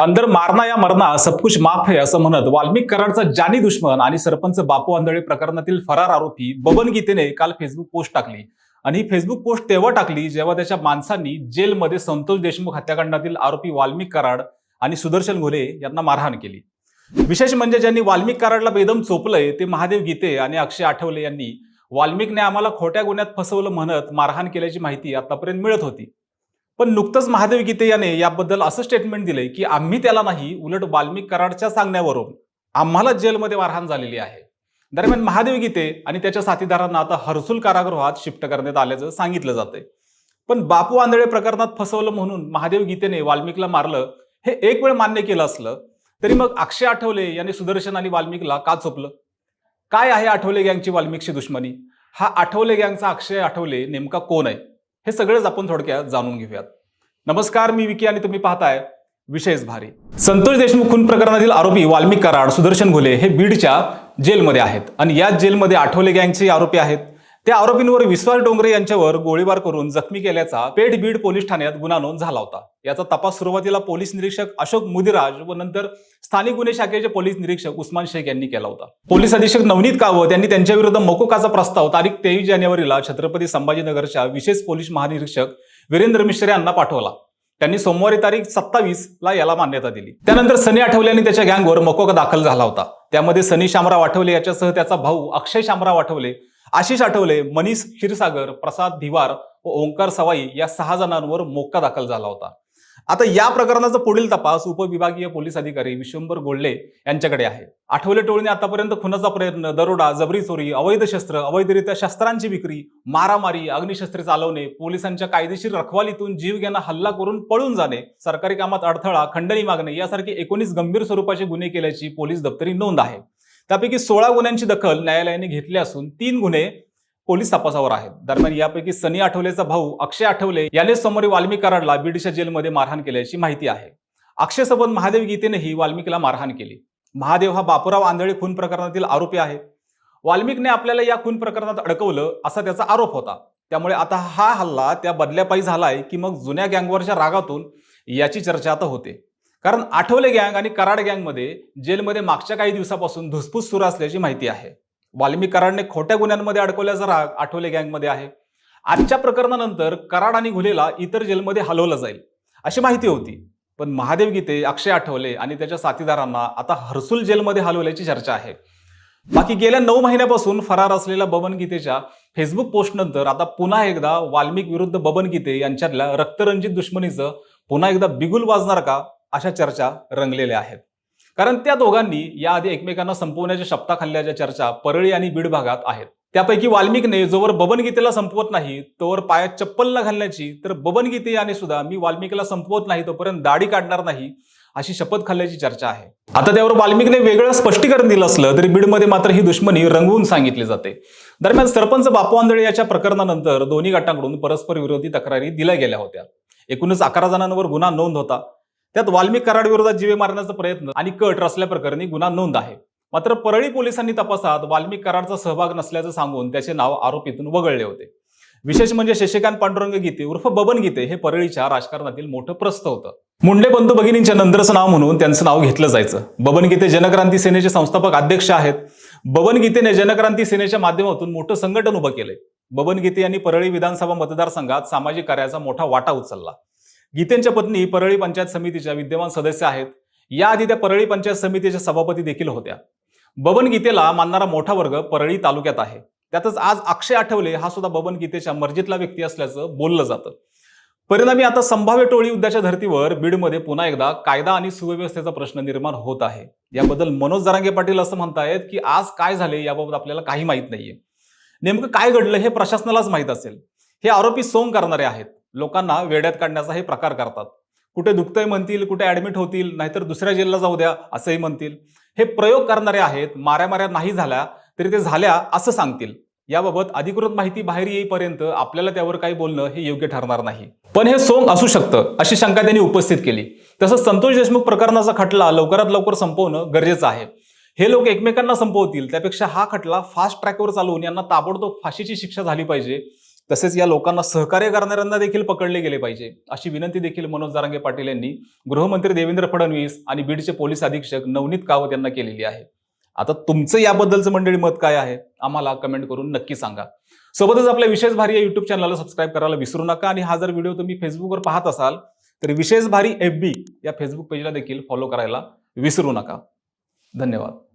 अंदर मारना या मरना सबकुछ माफ है असं म्हणत वाल्मिक कराडचा जानी दुश्मन आणि सरपंच बापू आंधळे प्रकरणातील फरार आरोपी बबन गीतेने काल फेसबुक पोस्ट टाकली. आणि ही फेसबुक पोस्ट तेव्हा टाकली जेव्हा त्याच्या माणसांनी जेलमध्ये संतोष देशमुख हत्याकांडातील आरोपी वाल्मिक कराड आणि सुदर्शन घोले यांना मारहाण केली. विशेष म्हणजे ज्यांनी वाल्मिक कराडला बेदम चोपलंय ते महादेव गीते आणि अक्षय आठवले यांनी वाल्मिकने आम्हाला खोट्या गुन्ह्यात फसवलं म्हणत मारहाण केल्याची माहिती आतापर्यंत मिळत होती. पण नुकतंच महादेव गीते याने याबद्दल असं स्टेटमेंट दिलंय की आम्ही त्याला नाही उलट वाल्मिक कराडच्या सांगण्यावरून आम्हाला जेलमध्ये मारहाण झालेली आहे. दरम्यान महादेव गीते आणि त्याच्या साथीदारांना आता हर्सुल कारागृहात शिफ्ट करण्यात आल्याचं सांगितलं जातंय. पण बापू आंधळे प्रकरणात फसवलं म्हणून महादेव गीतेने वाल्मिकला मारलं हे एक वेळ मान्य केलं असलं तरी मग अक्षय आठवले यांनी सुदर्शन आणि वाल्मिकला का चोपलं? काय आहे आठवले गँगची वाल्मिकशी दुश्मनी? हा आठवले गँगचा अक्षय आठवले नेमका कोण आहे? हे सगळंच आपण थोडक्यात जाणून घेऊयात. नमस्कार मी विकी आणि तुम्ही पाहताय विशेष भारी. संतोष देशमुख खून प्रकरणातील आरोपी वाल्मिक कराड सुदर्शन घोले हे बीडच्या जेलमध्ये आहेत. आणि याच जेलमध्ये आठवले गँगचे आरोपी आहेत. त्या आरोपींवर विश्वास डोंगरे यांच्यावर गोळीबार करून जखमी केल्याचा पेठ बीड पोलीस ठाण्यात गुन्हा नोंद झाला होता. याचा तपास सुरुवातीला पोलीस निरीक्षक अशोक मुदिराज व नंतर स्थानिक गुन्हे शाखेचे पोलीस निरीक्षक उस्मान शेख यांनी केला होता. पोलीस अधीक्षक नवनीत कावत यांनी त्यांच्या विरुद्ध मोकोकाचा प्रस्ताव तारीख तेवीस जानेवारीला छत्रपती संभाजीनगरच्या विशेष पोलीस महानिरीक्षक वीरेंद्र मिश्रे यांना पाठवला. त्यांनी सोमवारी तारीख सत्तावीस ला याला मान्यता दिली. त्यानंतर सनी आठवले यांनी त्याच्या गँगवर मकोका दाखल झाला होता. त्यामध्ये सनी शामराव आठवले याच्यासह त्याचा भाऊ अक्षय शामराव आठवले आशिष आठवले मनीष क्षीरसागर प्रसाद धिवार व ओंकार सवाई या सहा जणांवर मोका दाखल झाला होता. आता या प्रकरणाचा पुढील तपास उपविभागीय पोलीस अधिकारी विश्वंभर गोल्डे यांच्याकडे आहे. आठवले टोळीने आतापर्यंत खुनाचा प्रयत्न दरोडा जबरी चोरी अवैध शस्त्र अवैधरित्या शस्त्रांची विक्री मारामारी अग्निशस्त्रे चालवणे पोलिसांच्या कायदेशीर रखवालीतून जीव घेणं हल्ला करून पळून जाणे सरकारी कामात अडथळा खंडणी मागणे यासारखे एकोणीस गंभीर स्वरूपाचे गुन्हे केल्याची पोलीस दप्तरी नोंद आहे. त्यापैकी सोळा गुन्ह्यांची दखल न्यायालयाने घेतली असून तीन गुन्हे पोलीस तपासावर आहेत. दरम्यान यापैकी सनी आठवलेचा भाऊ अक्षय आठवले याने सोमवारी वाल्मिक कराडला बीडच्या जेलमध्ये मारहाण केल्याची माहिती आहे. अक्षयसोबत महादेव गीतेनेही वाल्मिकला मारहाण केली. महादेव हा बापूराव आंधळे खून प्रकरणातील आरोपी आहे. वाल्मिकने आपल्याला या खून प्रकरणात अडकवलं असा त्याचा आरोप होता. त्यामुळे आता हा हल्ला त्या बदल्यापायी झालाय की मग जुन्या गँगवरच्या रागातून याची चर्चा आता होते. कारण आठवले गँग आणि कराड गँगमध्ये जेलमध्ये मागच्या काही दिवसापासून धुसफूस सुरू असल्याची माहिती आहे. वाल्मी कराडने खोट्या गुन्ह्यांमध्ये अडकवल्याचा राग आठवले गँगमध्ये आहे. आजच्या प्रकरणानंतर कराड आणि घुलेला इतर जेलमध्ये हलवलं जाईल अशी माहिती होती. पण महादेव गीते अक्षय आठवले आणि त्याच्या साथीदारांना आता हर्सुल जेलमध्ये हलवल्याची चर्चा आहे. बाकी गेल्या नऊ महिन्यापासून फरार असलेल्या बबन गीतेच्या फेसबुक पोस्टनंतर आता पुन्हा एकदा वाल्मिक विरुद्ध बबन गीते यांच्यातल्या रक्तरंजित दुश्मनीचं पुन्हा एकदा बिगुल वाजणार का अशा चर्चा रंगलेल्या आहेत. कारण त्या दोघांनी याआधी एकमेकांना संपवण्याच्या शपथा खाल्ल्याच्या चर्चा परळी आणि बीड भागात आहेत. त्यापैकी वाल्मिकने जोवर बबनगीतेला संपवत नाही तोवर पायात चप्पल न घालण्याची तर बबनगीते याने सुद्धा मी वाल्मिकीला संपवत नाही तोपर्यंत दाढी काढणार नाही अशी शपथ खाल्ल्याची चर्चा आहे. आता त्यावर वाल्मिकने वेगळं स्पष्टीकरण दिलं असलं तरी बीडमध्ये मात्र ही दुश्मनी रंगवून सांगितली जाते. दरम्यान सरपंच बापू आंधळे याच्या प्रकरणानंतर दोन्ही गटांकडून परस्पर विरोधी तक्रारी दिल्या गेल्या होत्या. एकूणच अकरा जणांवर गुन्हा नोंद होता. त्यात वाल्मिक कराड विरोधात जीवे मारण्याचा प्रयत्न आणि कट रचल्याप्रकरणी गुन्हा नोंद आहे. मात्र परळी पोलिसांनी तपासात वाल्मिक कराडचा सहभाग नसल्याचं सांगून त्याचे नाव आरोपीतून वगळले होते. विशेष म्हणजे शशिकांत पांडुरंग गीते उर्फ बबन गीते हे परळीच्या राजकारणातील मोठं प्रस्थ होतं. मुंडे बंधू भगिनींच्या नंदरचं नाव म्हणून त्यांचं नाव घेतलं जायचं. बबन गीते जनक्रांती सेनेचे संस्थापक अध्यक्ष आहेत. बबन गीतेने जनक्रांती सेनेच्या माध्यमातून मोठं संघटन उभं केलंय. बबन गीते यांनी परळी विधानसभा मतदारसंघात सामाजिक कार्याचा मोठा वाटा उचलला. गीतेंच्या पत्नी परळी पंचायत समितीच्या विद्यमान सदस्य आहेत. याआधी त्या परळी पंचायत समितीच्या सभापती देखील होत्या. बबन गीतेला मानणारा मोठा वर्ग परळी तालुक्यात आहे. त्यातच आज अक्षय आठवले हा सुद्धा बबन गीतेच्या मर्जीतला व्यक्ती असल्याचं बोललं जातं. परिणामी आता संभाव्य टोळी युद्धाच्या धर्तीवर बीडमध्ये पुन्हा एकदा कायदा आणि सुव्यवस्थेचा प्रश्न निर्माण होत आहे. याबद्दल मनोज जरांगे पाटील असं म्हणतायत की आज काय झाले याबाबत आपल्याला काही माहीत नाहीये. नेमकं काय घडलं हे प्रशासनालाच माहीत असेल. हे आरोपी सोंग करणारे आहेत. लोकांना वेड्यात काढण्याचा हे प्रकार करतात. कुठे दुखतंय म्हणतील कुठे ॲडमिट होतील नाहीतर दुसऱ्या जेलला जाऊ द्या असंही म्हणतील. हे प्रयोग करणारे आहेत माऱ्या नाही झाल्या तरी ते झाल्या असं सांगतील. याबाबत अधिकृत माहिती बाहेर येईपर्यंत आपल्याला त्यावर काही बोलणं हे योग्य ठरणार नाही. पण हे सोंग असू शकतं अशी शंका त्यांनी उपस्थित केली. तसंच संतोष देशमुख प्रकरणाचा खटला लवकरात लवकर संपवणं गरजेचं आहे. हे लोक एकमेकांना संपवतील त्यापेक्षा हा खटला फास्ट ट्रॅकवर चालवून यांना ताबडतोब फाशीची शिक्षा झाली पाहिजे. तसेच या लोकांना सहकार्य करणाऱ्यांना देखील पकडले गेले पाहिजे. अशी विनंती देखील मनोज जारांगे पाटील यांनी गृहमंत्री देवेंद्र फडणवीस आणि बीडचे पोलीस अधीक्षक नवनीत कावत यांना केलेली आहे. आता तुमचं याबद्दलचं मंडळी मत काय आहे? आम्हाला कमेंट करून नक्की सांगा. सोबतच आपल्या विशेष भारी या युट्यूब चॅनलला सबस्क्राईब करायला विसरू नका आणि हा जर व्हिडिओ तुम्ही फेसबुकवर पाहत असाल तर विशेष भारी एफ बी या फेसबुक पेजला देखील फॉलो करायला विसरू नका. धन्यवाद.